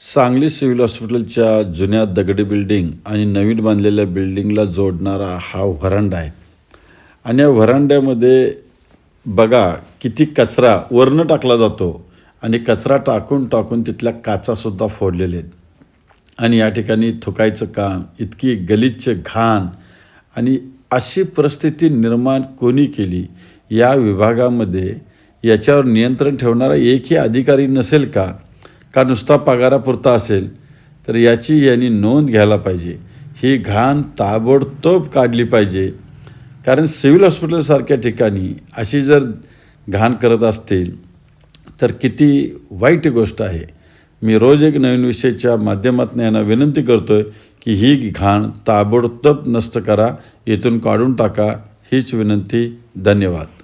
Sangli civil हॉस्पिटलच्या जुन्या दगडी बिल्डिंग आणि नवीन बांधलेल्या बिल्डिंगला जोडणारा हा व्हरांडा आहे. आणि या व्हरांड्यामध्ये बघा किती कचरा वरनं टाकला जातो आणि कचरा टाकून टाकून तिथल्या काचासुद्धा फोडलेले आहेत. आणि या ठिकाणी थुकायचं काम इतकी गलिच्छ घाण आणि अशी परिस्थिती निर्माण कोणी केली? या विभागामध्ये याच्यावर नियंत्रण ठेवणारा एकही अधिकारी नसेल का? का नुसता पगारापुरता असेल तर याची यांनी नोंद घ्यायला पाहिजे. ही घाण ताबडतोब काढली पाहिजे. कारण सिव्हिल हॉस्पिटलसारख्या ठिकाणी अशी जर घाण करत असतील तर किती वाईट गोष्ट आहे. मी रोज एक नवीन विषयाच्या माध्यमातून यांना विनंती करतो आहे की ही घाण ताबडतोब नष्ट करा इथून काढून टाका. हीच विनंती. धन्यवाद.